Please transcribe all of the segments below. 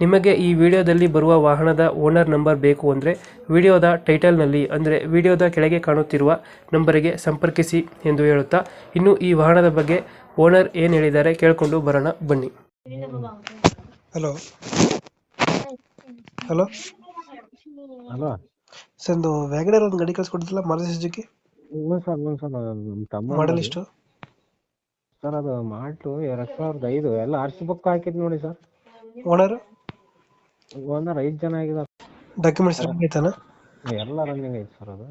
ನಿಮಗೆ ಈ ವಿಡಿಯೋದಲ್ಲಿ ಬರುವ ವಾಹನದ ಓನರ್ ನಂಬರ್ ಬೇಕು ಅಂದರೆ ವಿಡಿಯೋದ ಟೈಟಲ್ನಲ್ಲಿ ಅಂದರೆ ವಿಡಿಯೋದ ಕೆಳಗೆ ಕಾಣುತ್ತಿರುವ ನಂಬರಿಗೆ ಸಂಪರ್ಕಿಸಿ ಎಂದು ಹೇಳುತ್ತಾ ಇನ್ನು ಈ ವಾಹನದ ಬಗ್ಗೆ ಓನರ್ ಏನು ಹೇಳಿದ್ದಾರೆ ಕೇಳಿಕೊಂಡು ಬರೋಣ ಬನ್ನಿ. ಹಲೋ. ಹಲೋ. ಹಲೋ. ಸರ್ ಒಂದು ವ್ಯಾಗನರ್ ಒಂದು ಗಾಡಿ ಕಳ್ಸಿಕೊಡ್ತಿಲ್ಲ ಮಾರುತಿ ಸುಜುಕಿ? ಹ್ಞೂ ಸರ್ ಹ್ಞೂ ಸರ್ ನಮ್ಮ ತಮ್ಮ ಮಾಡಲ್ ಎಷ್ಟು? ಸರ್ ಅದು ಮಾಡ್ಲು ಎರಡು ಸಾವಿರದ ಐದು ಎಲ್ಲ ಆರ್ ಸಿ ಬುಕ್ ಹಾಕಿದ್ ನೋಡಿ ಸರ್. ಓನರ್ ಒಂದರ ಐದು ಜನ ಆಗಿದೆ ಡಾಕ್ಯುಮೆಂಟ್ಸ್ ಆಯ್ತಾನ ಎಲ್ಲ ರನ್ನಿಂಗ್ ಐತೆ ಸರ್ ಅದು.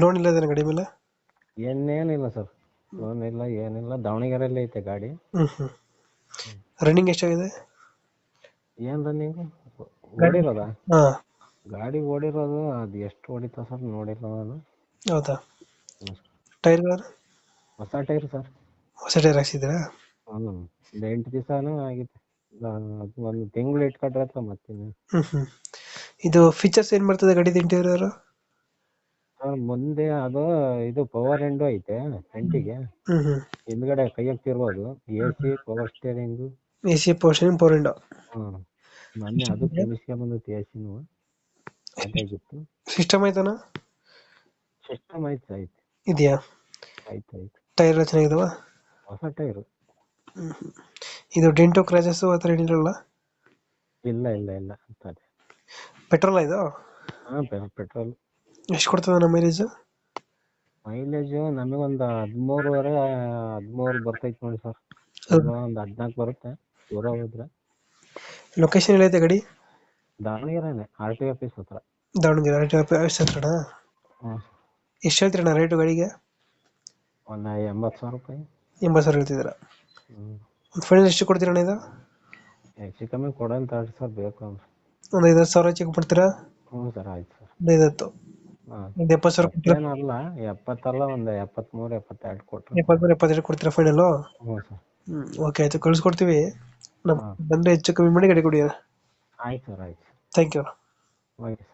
ಲೋನ್ ಇಲ್ಲ ಇದೇನ ಗಾಡಿ ಮೇಲೆ? ಏನೇನಿಲ್ಲ ಸರ್ ಲೋನ್ ಇಲ್ಲ ಏನಿಲ್ಲ. ದಾವಣಗೆರೆಯಲ್ಲಿ ಐತೆ ಗಾಡಿ. ಹ್ಞೂ ಹ್ಞೂ ರನ್ನಿಂಗ್ ಎಷ್ಟಾಗಿದೆ? ಏನ್ ರನ್ನಿಂಗ್ ಓಡಿರೋದ? ಹಾಂ. ಗಾಡಿ ಓಡಿರೋದು ಅದು ಎಷ್ಟು ಓಡಿತ ಸರ್ ನೋಡಿಲ್ಲ ನಾನು. ಹೌದಾ? ಟೈರ್ ಹೊಸ ಟೈರ್ ಸರ್ ಹೊಸ ಟೈರ್ ಹಾಕ್ಸಿದ್ದೀರಾ? ಹ್ಮ್. ಒಂದು ಎಂಟು ದಿವಸನೂ ಆಗಿತ್ತು ಅದು ಒಂದು ತಿಂಗಳು ಇಟ್ಕೊಂಡ್ರೆ ಹತ್ರ ಮತ್ತೆ ಹ್ಮ್ ಹ್ಮ್. ಇದು ಫೀಚರ್ಸ್ ಏನ್ ಬರ್ತದೆ ಗಡಿ ಇಂಟೀರಿಯರ್ ಸರ್ ಮುಂದೆ ಅದು ಇದು ಪವರ್ ಎಂಡು ಐತೆ ಫ್ರಂಟಿಗೆ ಹ್ಮ್ ಹ್ಮ್. ಹಿಂದ್ಗಡೆ ಕೈ ಹಾಕ್ತಿರ್ಬೋದು A C power steering A C portion four Indo ಹಾಂ. ಮೊನ್ನೆ ಅದು ಫಿನಿಶ್ಗೆ ಬಂದೈತೆ ಎ ಸಿನೂ ಅದಾಗಿತ್ತು. ಸಿಸ್ಟಮ್ ಐತನ? ಸಿಸ್ಟಮ್ ಐತೆ ಐತೆ. ಇದೆಯಾ? ಐತೆ ಐತೆ. ಟೈರ್ ಎಲ್ಲ ಚೆನ್ನಾಗಿದಾವ? ಹೊಸ ಟೈರು ಇದು ಡೆಂಟೋ ಕ್ರಾಚಸ್ ಆ ಥರ ಏನಿರಲ್ಲ? ಇಲ್ಲ ಇಲ್ಲ ಇಲ್ಲ ಅಂತಾರೆ ಪೆಟ್ರೋಲ್ ಇದು? ಹಾಂ ಪೆಟ್ರೋಲ್. ಎಷ್ಟು ಕೊಡ್ತದೆ ನಮ್ಮ ಮೈಲೇಜ್? ಮೈಲೇಜ್ ನಮಗೊಂದು ಹದಿಮೂರುವರೆ ಹದಿಮೂರು ಬರ್ತೈತೆ ನೋಡಿ ಸರ್. ಒಂದು ಹದಿನಾಲ್ಕು ಬರುತ್ತೆ ದೂರ ಹೋದ್ರೆ. ಲೊಕೇಶನ್ ಎಲ್ಲೈತೆ ಗಡಿ? ದಾವಣಗೆರೆನೆ ಆರ್ ಟಿ ಆಫೀಸ್ ಹತ್ರ. ದಾವಣಗೆರೆ ಆರ್ ಟಿ ಹತ್ರ ಹ್ಞೂ ಎಷ್ಟು ಹೇಳ್ತೀರಣ್ಣ ರೇಟು ಗಾಡಿಗೆ? ಒಂದು ಎಂಬತ್ತು ಸಾವಿರ ರೂಪಾಯಿ. ಎಂಬತ್ತು ಸಾವಿರ ಹೇಳ್ತಿದ್ದೀರಾ? ಹ್ಞೂ ಒಂದು ಫೈನಲ್ ಎಷ್ಟು ಕೊಡ್ತೀರಣ್ಣ ಇದು? ಹೆಚ್ಚು ಕಮ್ಮಿ ಕೊಡೋಂತ ತಗೊಳ್ಳಿ ಸರ್ ಬೇಕು ಅಂದ್ರೆ ಒಂದು ಐದು ಸಾವಿರ ಹೆಚ್ಚಿಗೆ ಕೊಡ್ತೀರಾ ಹ್ಞೂ ಸರ್ ಆಯ್ತು ಸರ್ ಒಂದು ಐದತ್ತು ಹಾಂ. ಒಂದು ಎಪ್ಪತ್ತು ಸಾವಿರ ಕೊಡ್ತೀರಾ? ಅಲ್ಲ ಎಪ್ಪತ್ತಲ್ಲ ಒಂದು ಎಪ್ಪತ್ಮೂರು ಎಪ್ಪತ್ತೆರಡು ಕೊಟ್ಟರು ಎಪ್ಪತ್ಮೂರು ಎಪ್ಪತ್ತೆರಡು ಕೊಡ್ತೀರಾ ಫೈನಲು ಹ್ಞೂ ಸರ್ ಹ್ಮ್ ಓಕೆ ಆಯ್ತು ಕಳಿಸ್ಕೊಡ್ತೀವಿ. ನಮ್ಮ ಬಂದರೆ ಹೆಚ್ಚು ಕಮ್ಮಿ ಮಾಡಿ ಗಾಡಿ ಕೊಡಿ ಆಯ್ತು ಸರ್ ಆಯ್ತು ಥ್ಯಾಂಕ್ ಯು ಓಕೆ ಸರ್